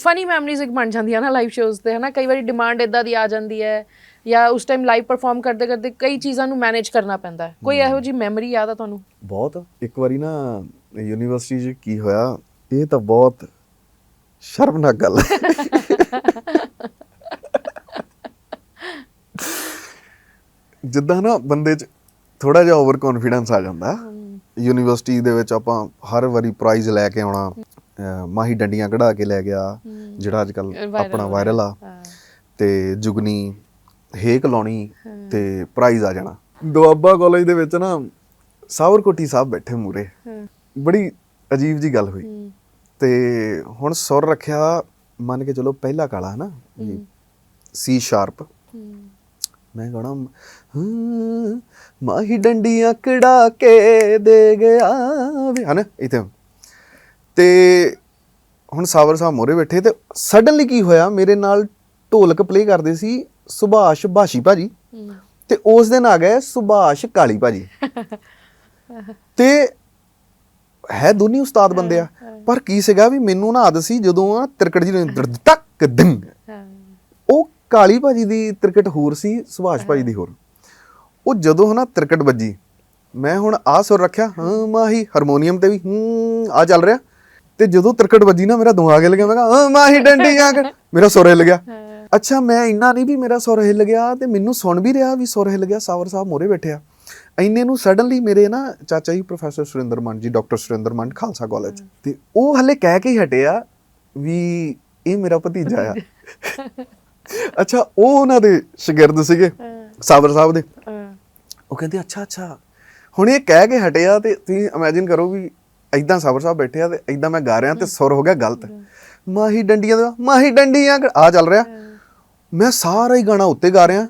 Funny memories ਇੱਕ ਬਣ ਜਾਂਦੀਆਂ ਨਾ ਲਾਈਵ ਸ਼ੋਜ਼ ਤੇ ਹਨਾ? ਕਈ ਵਾਰੀ ਡਿਮਾਂਡ ਇਦਾਂ ਦੀ ਆ ਜਾਂਦੀ ਹੈ ਜਾਂ ਉਸ ਟਾਈਮ ਲਾਈਵ ਪਰਫਾਰਮ ਕਰਦੇ ਕਰਦੇ ਕਈ ਚੀਜ਼ਾਂ ਨੂੰ ਮੈਨੇਜ ਕਰਨਾ ਪੈਂਦਾ ਹੈ। ਕੋਈ ਇਹੋ ਜੀ ਮੈਮਰੀ ਯਾਦ ਆ ਤੁਹਾਨੂੰ? ਬਹੁਤ। ਇੱਕ ਵਾਰੀ ਨਾ ਯੂਨੀਵਰਸਿਟੀ 'ਚ ਕੀ ਹੋਇਆ ਇਹ ਤਾਂ ਬਹੁਤ ਸ਼ਰਮਨਾਕ ਗੱਲ ਹੈ। ਜਿੱਦਾਂ ਨਾ ਬੰਦੇ 'ਚ ਥੋੜਾ ਜਿਹਾ ਓਵਰ ਕੌਨਫੀਡੈਂਸ ਆ ਜਾਂਦਾ ਯੂਨੀਵਰਸਿਟੀ ਦੇ ਵਿੱਚ ਆਪਾਂ ਹਰ ਵਾਰੀ ਪ੍ਰਾਈਜ਼ ਲੈ ਕੇ ਆਉਣਾ ਮਾਹੀ ਡੰਡੀਆਂ ਕਢਾ ਕੇ ਲੈ ਗਿਆ ਜਿਹੜਾ ਅੱਜ ਕੱਲ ਆਪਣਾ ਵਾਇਰਲ ਆ। ਤੇ ਜੁਗਨੀ ਹੇਕ ਲਾਉਣੀ ਤੇ ਪ੍ਰਾਈਜ਼ ਆ ਜਾਣਾ। ਦੁਆਬਾ ਕਾਲਜ ਦੇ ਵਿੱਚ ਨਾ ਸਾਵਰਕੋਟੀ ਸਾਹਿਬ ਬੈਠੇ ਮੂਰੇ। ਬੜੀ ਅਜੀਬ ਜੀ ਗੱਲ ਹੋਈ। ਤੇ ਹੁਣ ਸੁਰ ਰੱਖਿਆ ਮੰਨ ਕੇ ਚਲੋ ਪਹਿਲਾ ਕਾਲਾ ਹਨਾ? ਸੀ ਸ਼ਾਰਪ ਮੈਂ ਗਾਣਾ ਮਾਹੀ ਡੰਡੀਆਂ ਕਢਾ ਕੇ ਦੇ ਗਿਆ ਵੇ ਹਨਾ? ਇਥੇ ਤੇ ਹੁਣ ਸਾਵਰ ਸਾਹਿਬ ਮੋਰੇ ਬੈਠੇ ਤੇ ਸਡਨਲੀ ਕੀ ਹੋਇਆ? ਮੇਰੇ ਨਾਲ ਢੋਲਕ ਪਲੇ ਕਰਦੇ ਸੀ ਸੁਭਾਸ਼ ਬਾਸ਼ੀ ਭਾਜੀ। ਤੇ ਉਸ ਦਿਨ ਆ ਗਏ ਸੁਭਾਸ਼ ਕਾਲੀ ਭਾਜੀ। ਤੇ ਹੈ ਦੋਨੀ ਉਸਤਾਦ ਬੰਦੇ ਆ। ਪਰ ਕੀ ਸੀਗਾ ਵੀ ਮੈਨੂੰ ਨਾ ਆਦਤ ਸੀ ਜਦੋਂ ਆ ਤਿਰਕਟ ਜੀ ਦਰਦ ਤੱਕ ਦਿੰਗ ਹਾਂ, ਉਹ ਕਾਲੀ ਭਾਜੀ ਦੀ ਤਿਰਕਟ ਹੋਰ ਸੀ ਸੁਭਾਸ਼ ਭਾਜੀ ਦੀ ਹੋਰ। ਉਹ ਜਦੋਂ ਹਨਾ ਤਿਰਕਟ ਵੱਜੀ ਮੈਂ ਹੁਣ ਆ ਸੁਰ ਰੱਖਿਆ ਹਾਂ ਮਾਹੀ ਹਾਰਮੋਨੀਅਮ ਤੇ ਵੀ ਹੂੰ ਆ ਚੱਲ ਰਿਹਾ। ਤੇ ਜਦੋਂ ਤਿਰਕਟ ਵੱਜੀ ਨਾ ਮੇਰਾ ਦਿਮਾਗ ਹਿੱਲ ਗਿਆ ਮੈਂ ਕਿਹਾ ਮਾਹੀ ਡੰਡੀਆਂ ਮੇਰਾ ਸੁਰ ਹਿੱਲ ਗਿਆ। ਅੱਛਾ ਮੈਂ ਇੰਨਾ ਨਹੀਂ ਵੀ ਮੇਰਾ ਸੁਰ ਹਿੱਲ ਗਿਆ ਤੇ ਮੈਨੂੰ ਸੁਣ ਵੀ ਰਿਹਾ ਵੀ ਸੁਰ ਹਿੱਲ ਗਿਆ ਸਾਵਰ ਸਾਹਿਬ ਮੋਰੇ ਬੈਠਿਆ ਇੰਨੇ ਨੂੰ ਸਡਨਲੀ ਮੇਰੇ ਨਾ ਚਾਚਾ ਜੀ professor Surinder Mand ji doctor Surinder Mand Khalsa college ਤੇ ਉਹ ਹਲੇ ਕਹਿ ਕੇ ਹੀ ਹਟਿਆ ਵੀ ਇਹ ਮੇਰਾ ਭਤੀਜਾ ਆ। ਅੱਛਾ ਉਹ ਉਹਨਾਂ ਦੇ ਸ਼ਾਗਿਰਦ ਸੀਗੇ ਸਾਬਰ ਸਾਹਿਬ ਦੇ। ਉਹ ਕਹਿੰਦੇ ਅੱਛਾ ਅੱਛਾ। ਹੁਣ ਇਹ ਕਹਿ ਕੇ ਹਟਿਆ ਤੇ ਤੁਸੀਂ ਇਮੇਜਿਨ ਕਰੋ ਵੀ ਐਦਾਂ ਸਾਬਰ ਸਾਹਿਬ ਬੈਠੇ ਆ ਤੇ ਐਦਾਂ ਮੈਂ ਗਾ ਰਿਹਾ ਤੇ ਸੁਰ ਹੋ ਗਿਆ ਗਲਤ। ਮਾਹੀ ਡੰਡੀਆਂ ਦਾ ਮਾਹੀ ਡੰਡੀਆਂ ਆ ਚੱਲ ਰਿਹਾ। ਮੈਂ ਸਾਰਾ ਹੀ ਗਾਣਾ ਉੱਤੇ ਗਾ ਰਿਹਾ।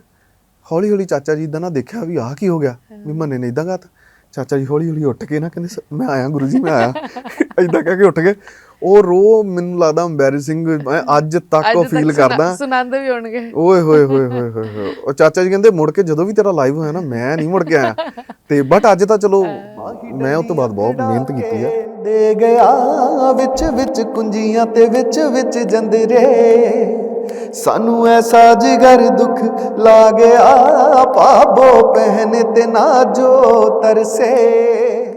ਹੌਲੀ ਹੌਲੀ ਚਾਚਾ ਜੀ ਇਦਾਂ ਨਾ ਦੇਖਿਆ ਵੀ ਆਹ ਕੀ ਹੋ ਗਿਆ। ਵੀ ਮੰਨੇ ਨੇ ਇਦਾਂ ਗਾਤਾ। ਚਾਚਾ ਜੀ ਹੌਲੀ ਹੌਲੀ ਉੱਠ ਕੇ ਨਾ ਕਹਿੰਦੇ ਮੈਂ ਆਇਆ ਗੁਰੂ ਜੀ ਮੈਂ ਆਇਆ। ਇਦਾਂ ਕਹਿ ਕੇ ਉੱਠ ਗਏ। ਉਹ ਰੋ ਮੈਨੂੰ ਲੱਗਦਾ ਐਮਬੈਰਸਿੰਗ ਮੈਂ ਅੱਜ ਤੱਕ ਉਹ ਫੀਲ ਕਰਦਾ। ਸੁਣਾਉਂਦੇ ਵੀ ਹੋਣਗੇ। ਓਏ ਹੋਏ ਹੋਏ ਹੋਏ ਹੋਏ ਉਹ ਚਾਚਾ ਜੀ ਕਹਿੰਦੇ ਮੁੜ ਕੇ ਜਦੋਂ ਵੀ ਤੇਰਾ ਲਾਈਵ ਹੋਇਆ ਨਾ ਮੈਂ ਨਹੀਂ ਮੁੜ ਕੇ ਆਇਆ। ਤੇ ਬਟ ਅੱਜ ਤਾਂ ਚਲੋ ਮੈਂ ਉਸ ਤੋਂ ਬਾਅਦ ਬਹੁਤ ਮਿਹਨਤ ਕੀਤੀ ਹੈ ਦੇ ਗਿਆ। ਵਿੱਚ ਵਿੱਚ ਕੁੰਜੀਆਂ ਤੇ ਵਿੱਚ ਵਿੱਚ ਜੰਦਰੇ ਸਾਨੂੰ ਐਸਾ ਜਿਗਰ ਦੁੱਖ ਲਾ ਗਿਆ। ਪਾਬੋ ਪਹਿਨੇ ਤੇ ਨਾ ਜੋ ਤਰਸੇ।